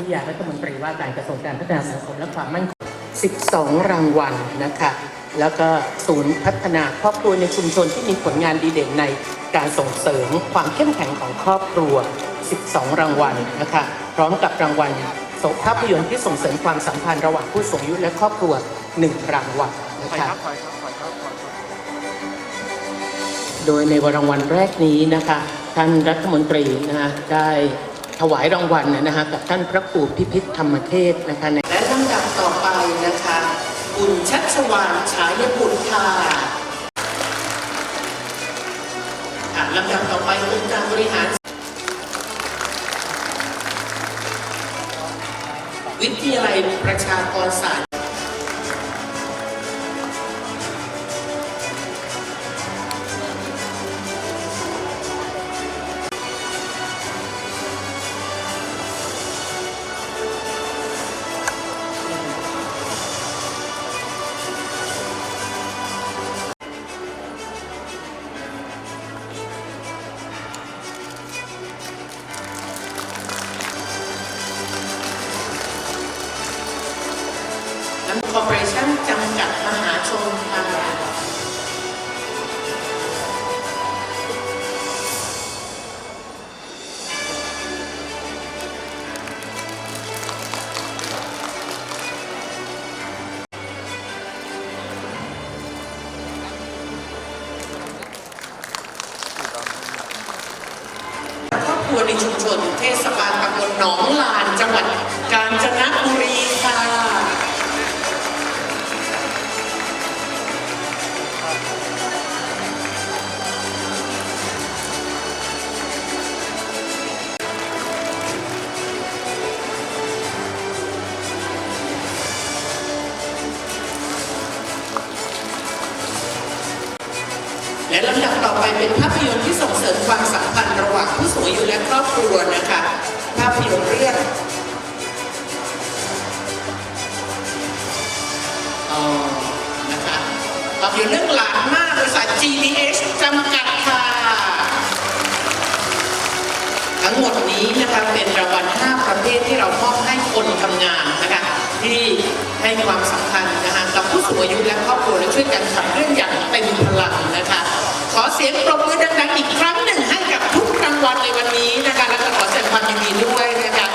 ริยารัฐมนตรีว่าการกระทรวงการพัฒนาสังคมและความมั่นคง 12 รางวัลนะคะ แล้วก็ศูนย์พัฒนาครอบครัวในชุมชนที่มีผลงานดีเด่นในการส่งเสริมความเข้มแข็งของครอบครัว 12 รางวัลนะคะ พร้อมกับรางวัลภาพยนตร์ที่ส่งเสริมความสัมพันธ์ระหว่างผู้สูงอายุและครอบครัว 1 รางวัลนะคะโดยในวันรางวัลแรกนี้นะคะ ท่านรัฐมนตรีนะคะได้ ถวายรางวัลนะคะกับท่านพระครูพิพิธธรรมเทศนะคะในและลำดับต่อไปนะคะคุณชัชวานฉายบุตรค่ะลำดับต่อไปองค์การบริหาร วิทยาลัยประชากรศาสตร์ ในชุมชนเทศบาลตำบลหนองลาน จังหวัดกาญจนบุรีค่ะและลำดับต่อไปเป็นภาพยนตร์ที่ส่งเสริมความสัมพันธ์ ระหว่างผู้สูงอายุและครอบครัวนะคะภาพยนตร์เรื่องอ๋อนะคะภาพยนตร์เรื่องหลานมากบริษัท GDH จำกัดค่ะ ทั้งหมดนี้นะคะเป็นรางวัล5ประเภทที่เรามอบให้คนทำงานนะคะที่ให้ความสำคัญนะคะกับผู้สูงอายุและครอบครัวและช่วยกันขับเคลื่อนอย่างเต็มพลังนะคะ ขอเสียงปรบมือดังๆอีกครั้งหนึ่งางวัลในวันนี้นะคะและขอแสดงความยินดีด้วยนะคะ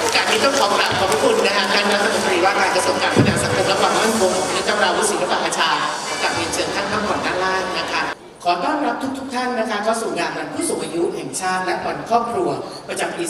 โอกาสนี้ต้องขอกราบขอบพระคุณนะคะท่านรัฐมนตรีว่าการกระทรวงการพัฒนาสังคมและความมั่นคงและเจ้าราวุฒิศิลปะอาชากับเรียนเชิญท่านข้างก่อนด้านล่างนะคะขอต้อนรับทุกๆทท่านนะคะเข้าสู่งานวันผู้สูงอายุแห่งชาติและวันครอบครัวประจำปี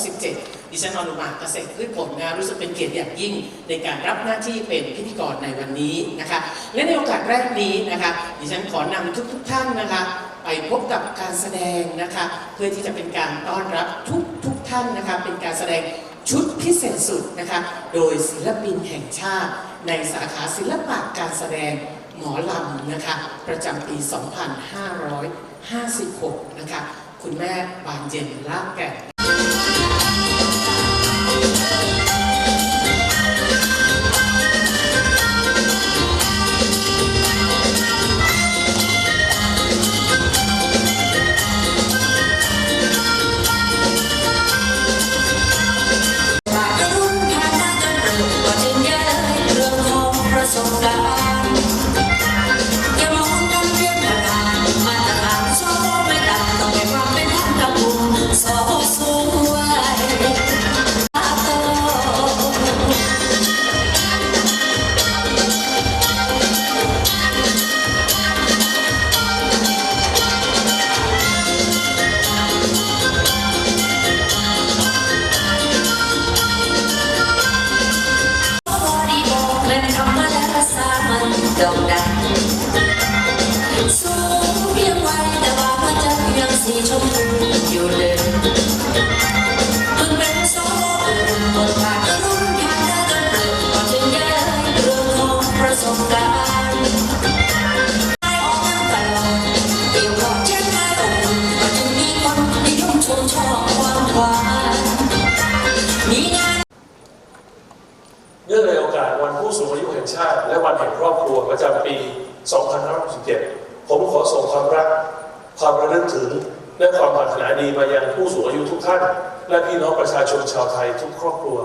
2567 ดิฉันอนุมาเกษตรพืชผลนะรู้สึกเป็นเกียรติอย่างยิ่ง ในการรับหน้าที่เป็นพิธีกรในวันนี้นะคะ และในโอกาสแรกนี้นะคะ ดิฉันขอนำทุกๆท่านนะคะ ไปพบกับการแสดงนะคะ เพื่อที่จะเป็นการต้อนรับทุกทุกท่านนะคะเป็นการแสดงชุดพิเศษสุดนะคะโดยศิลปินแห่งชาติ ในสาขาศิลปะการแสดงหมอลำนะคะประจำปี 2556 นะคะคุณแม่บานเย็นลากแก่ ประจำปี2567ผมขอส่งความรักความระลึกถึงและความปรารถนาดีมายังผู้สูงอายุทุกท่าน และพี่น้องประชาชนชาวไทยทุกครอบครัว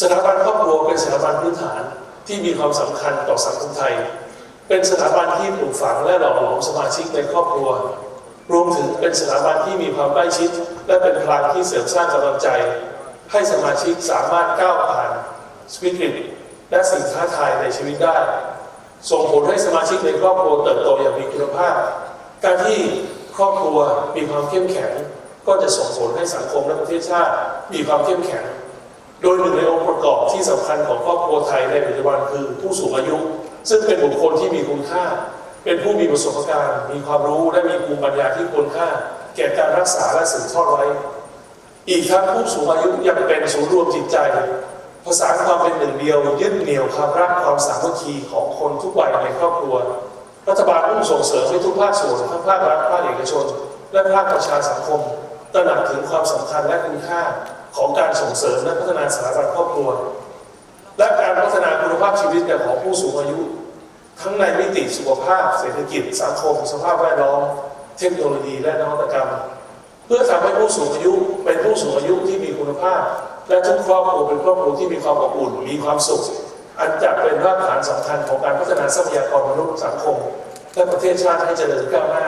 สถาบันครอบครัวเป็นสถาบันพื้นฐานที่มีความสำคัญต่อสังคมไทย เป็นสถาบันที่ปลูกฝังและหล่อหลอมสมาชิกในครอบครัว รวมถึงเป็นสถาบันที่มีความใกล้ชิด และเป็นพลังที่เสริมสร้างกำลังใจ ให้สมาชิกสามารถก้าวผ่านวิกฤตและสิ่งท้าทายในชีวิตได้ ส่งผลให้สมาชิกในครอบครัวเติบโตอย่างมีคุณภาพ การที่ ครอบครัวมีความเข้มแข็ง ก็จะส่งผลให้สังคมและประเทศชาติมีความเข้มแข็ง โดยหนึ่งในองค์ประกอบที่สำคัญของครอบครัวไทยในปัจจุบันคือผู้สูงอายุ ซึ่งเป็นบุคคลที่มีคุณค่า เป็นผู้มีประสบการณ์ มีความรู้และมีภูมิปัญญาที่ควรค่า แก่การรักษาและสืบทอดไว้ อีกทั้งผู้สูงอายุยังเป็นศูนย์รวมจิตใจผสาความเป็นหนึ่งเดียวยึดเหนี่ยวความรักความสามัคคีของคนทุกวัยในครอบครัว รัฐบาลมุ่งส่งเสริมให้ทุกภาคส่วนทั้งภาครัฐภาคเอกชน และภาคประชาสังคม ตระหนักถึงความสำคัญและคุณค่าของการส่งเสริมและพัฒนาสถาบันครอบครัว และการพัฒนาคุณภาพชีวิตของผู้สูงอายุ ทั้งในมิติสุขภาพ เศรษฐกิจ สังคม สภาพแวดล้อม เทคโนโลยีและนวัตกรรม เพื่อทำให้ผู้สูงอายุเป็นผู้สูงอายุที่มีคุณภาพ และทุกครอบครัวเป็นครอบครัวที่มีความอบอุ่นมีความสุข อันจะเป็นรากฐานสำคัญของการพัฒนาทรัพยากรมนุษย์สังคม และประเทศชาติให้เจริญก้าวหน้า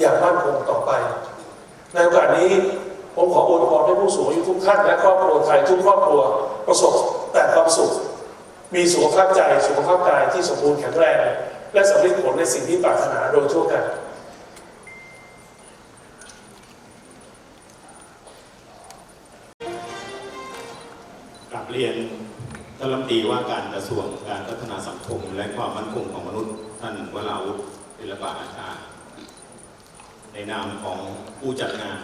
อย่างมั่นคงต่อไป ในโอกาสนี้ผมขออวยพรให้ผู้สูงอายุทุกท่านและครอบครัวไทยทุกครอบครัวประสบแต่ความสุข มีสุขภาพใจสุขภาพกายที่สมบูรณ์แข็งแรง และสำเร็จผลในสิ่งที่ปรารถนาโดยทั่วกันกลับเรียน ท่านรัฐมนตรีว่าการกระทรวงการพัฒนาสังคม และความมั่นคงของมนุษย์ ท่านวราวุฒิศิลปะอาชา ในนามของผู้จัดงาน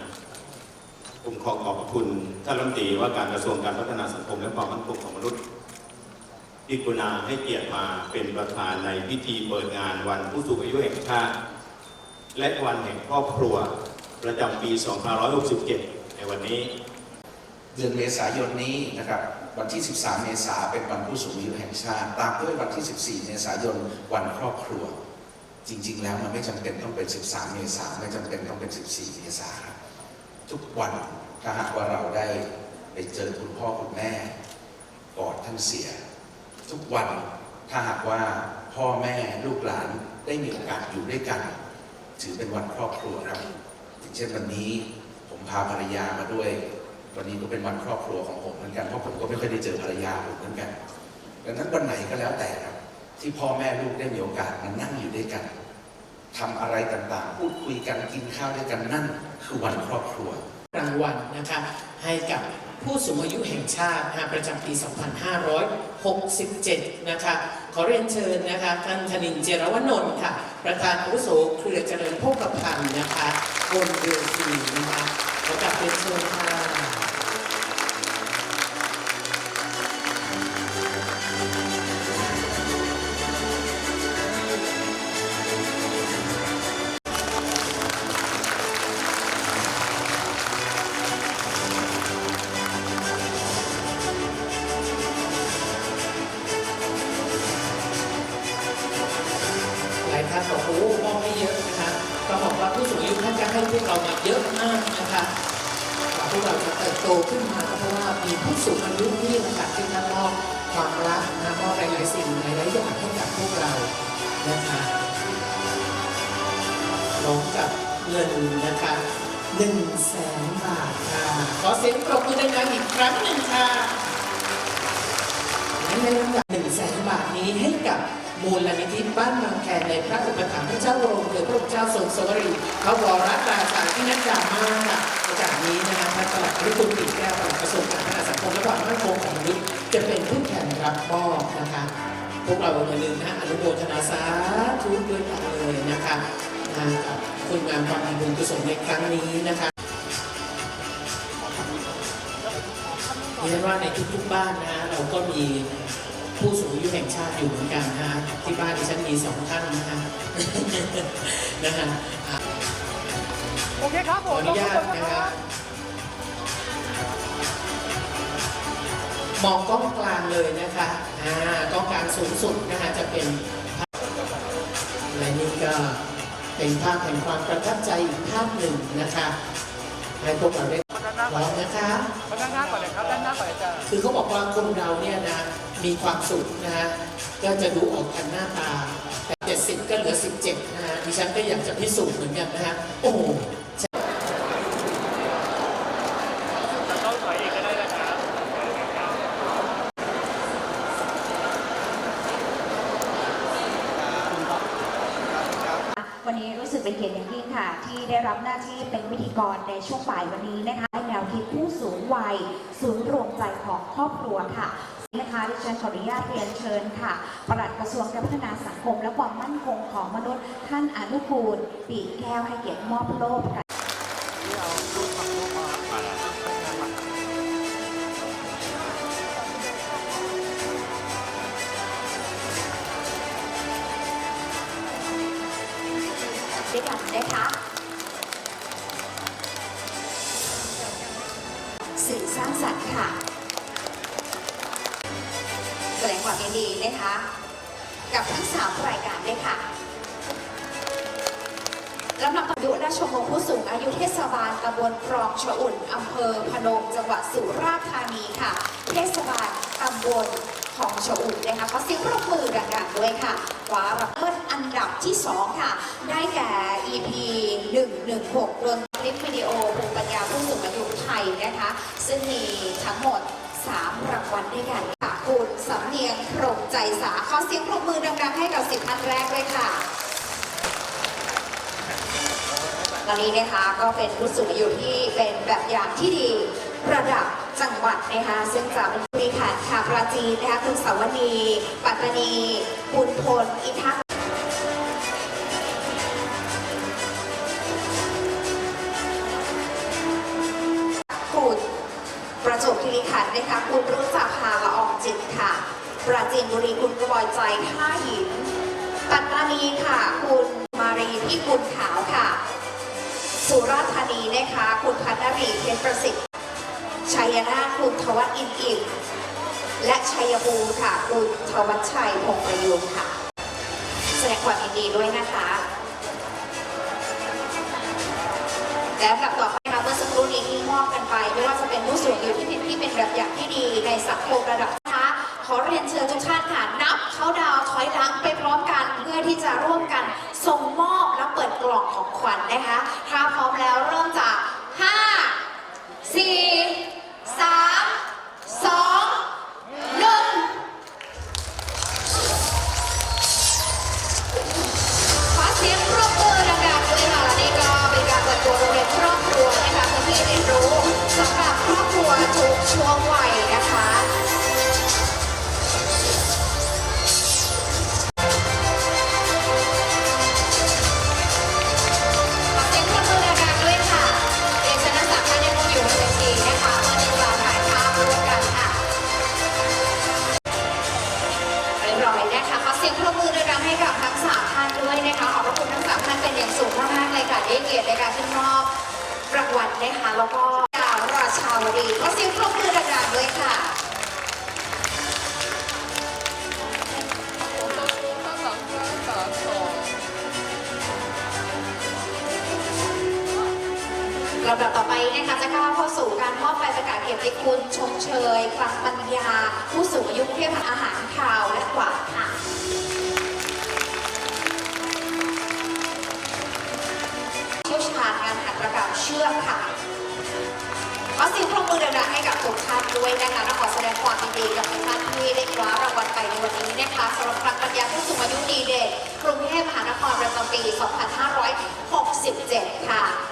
ผมขอขอบพระคุณท่านรัฐมนตรีว่าการกระทรวงการพัฒนาสังคม และความมั่นคงของมนุษย์ ที่กรุณาให้เกียรติมาเป็นประธานในพิธีเปิดงานวันผู้สูงอายุแห่งชาติ และวันแห่งครอบครัวประจำปี 2567 ในวันนี้ เดือนเมษายนนี้นะครับ วันที่ 13 เมษายนเป็นวันผู้สูงอายุแห่งชาติ ตามด้วยวันที่ 14 เมษายน วันครอบครัว จริง ๆ แล้วมันไม่จำเป็นต้องเป็น 13 เมษายนไม่จำเป็นต้องเป็น 14 เมษายนทุกวันถ้าหากว่าเราได้ไปเจอคุณพ่อคุณแม่กอนท่านเสีย ทุกวันถ้าหากว่าพ่อแม่ลูกหลานได้มีโอกาสอยู่ด้วยกัน ถือเป็นวันครอบครัวครับอย่างเช่นวันนี้ผมพาภรรยามาด้วย วันนี้ก็เป็นวันครอบครัวของผมเหมือนกันเพราะผมก็ไม่ค่อยได้เจอภรรยาผมเหมือนกันดังนั้นวันไหนก็แล้วแต่ครับ ที่พ่อแม่ลูกได้มีโอกาสมานั่งอยู่ด้วยกันทำอะไรต่างๆ พูดคุยกันกินข้าวด้วยกันนั่นคือวันครอบครัวรางวัลนะคะให้กับผู้สูงอายุแห่งชาติประจำปี 2567 นะคะ ขอเรียนเชิญนะคะท่านธนินเจรวนนท์ค่ะ ประธานอาวุโสเครือเจริญโภคภัณฑ์นะคะบนเวทีนะคะขอกราบเรียนเชิญค่ะ เราจะเติบโตขึ้นมาเพราะว่ามีผู้สูงอายุนี่แหละคะที่ท่นมอบความรักนะมอบหลายๆสิ่งหลายๆอย่างให้กับพวกเรานะคะพร้อมกับเงินนะคะหนึ่งแสนบาทค่ะ ขอเสียงปรบมือดังๆอีกครั้งหนึ่งค่ะและในลำดับหนึ่งแสนบาทนี้ให้กับมูลนิธิบ้านบางแคในพระอุปถัมภ์พระเจ้าโรงเรือพระองค์เจ้าทรงสวรีพระวรราชาที่นักดามา ค่ะโอกนี้นะคะท่านปลัดรุคุณปิดแก้วปลัดกระทรวงการพัฒนาสังคมและความมั่นคงของมนุษย์จะเป็นผู้แทนรับมอบนะคะพวกเราอย่าลืมนะอนุโมทนาสาธุด้วยกันเลยนะคะนะกับคุณงามความดีบุญกุศลในครั้งนี้นะคะเรียนว่าในทุกๆบ้านนะเราก็มีผู้สูงอายุแห่งชาติอยู่เหมือนกันนะที่บ้านดิฉันมีสองท่านนะคะนะคะ โอเคครับขผอมอนุญาตนะคะมองกล้องกลางเลยนะคะอ่ากล้องกลางสูงสุดนะคะจะเป็นและนี่ก็เเป็นภาพแห่งความประทับใจอีกภาพหนึ่งนะคะให้พวกเราได้พร้อมนะคะ มาด้านหน้าก่อนเลยครับด้านหน้าก่อนเลยจ้าคือเขาบอกว่าคนเราเนี่ยนะมีความสุขนะฮะก็จะดูออกกันหน้าตาแต่เจ็ดสิบก็เหลือสิบเจ็ดนะฮะดิฉันก็อยากจะพิสูจน์เหมือนกันนะฮะโอ้โห ต้องถอยอีกก็ได้นะครับ วันนี้รู้สึกเป็นเกียรติอย่างยิ่งค่ะ ที่ได้ รับหน้าที่เป็นวิธีกรในช่วงบ่ายวันนี้นะคะให้แนวคิดผู้สูงวัยศูนย์รวมใจของครอบครัวค่ะนะคะดิฉันขออนุญาตเรียนเชิญค่ะปลัดกระทรวงการพัฒนาสังคม และความมั่นคงของมนุษย์ ท่านอนุกูลปีแก้วให้เกียรติมอบโล่ค่ะ ค่ะ แสดงความยินดีนะคะ กับทั้งสามรายการด้วยค่ะลำดับต่อยุราชมงผู้สูงอายุเทศบาลตำบลครองชอุ่นอำเภอพนมจังหวัดสุราษฎร์ธานีค่ะ เทศบาลตำบลของชอุ่นนะคะขอเสียงปรบมือดังๆด้วยค่ะคว้ารับเลิศอันดับที่ 2 ค่ะ ได้แก่ EP 116รวมคลิปวิดีโอภูมิปัญญา ซึ่งมีทั้งหมด 3 รางวัลด้วยกันค่ะคุณสำเนียงพรหมใจสาขอเสียงปรบมือดังๆให้กับสิบท่านแรกด้วยค่ะตอนนี้นะคะก็เป็นผู้สูงอายุที่เป็นแบบอย่างที่ดีระดับจังหวัดนะคะซึ่งจะเป็นบริหารค่ะปราจีนนะคะคุณสาวนี ปัตตานีบุญพลอิทัก นะคะคุณรุ่จักพาละอองจิตค่ะ ปราจีนบุรีคุณกบอยใจท่าหิน ปัตตานีค่ะ คุณมารีพิกุลขาวค่ะ สุราษฎร์ธานีนะคะ คุณพัฒนรีเพชรประสิทธิ์ชัยนาคุณทวัฒน์อินอิ่มและชัยภูมิค่ะ คุณทวัชชัยพงประยุงค่ะ แสดงความยินดีด้วยนะคะและลำดับต่อ อบกันไป ไม่ว่าจะเป็นผู้สูงอายุที่เป็นที่เป็นแบบอย่างที่ดีในสังคมระดับนะคะขอเรียนเชิญทุกท่านค่ะนับเขาดาวถอยหลังไปพร้อมกันเพื่อที่จะร่วมกันส่งมอบและเปิดกล่องของขวัญนะคะถ้าพร้อมแล้วเริ่มจาก 5 4 3 กียรติในการขึ้นมอบรางวัลนะคะแล้วก็ดาวราชาวดีขอเสียงปรบมือดังๆด้วยค่ะ ลำดับต่อไปนะคะจะก้าวเข้าสู่การมอบใบประกาศเกียรติคุณ ชมเชยคลังปัญญา ผู้สูงอายุเทียบอาหารคาวและหวาค่ะางานหัตถกรรมเชือกค่ะขอเสิ่งพลมือดังๆให้กับทุกท่านด้วยนะคะและขอแสดงความดีนดีกับทุกท่านที่ได้คว้ารางวัลไปในวันนี้นะคะสำหรับครั้งปัญญาผู้สูงอายุดีเด่นกรุงเทพมหานครประจำปี 2567 ค่ะ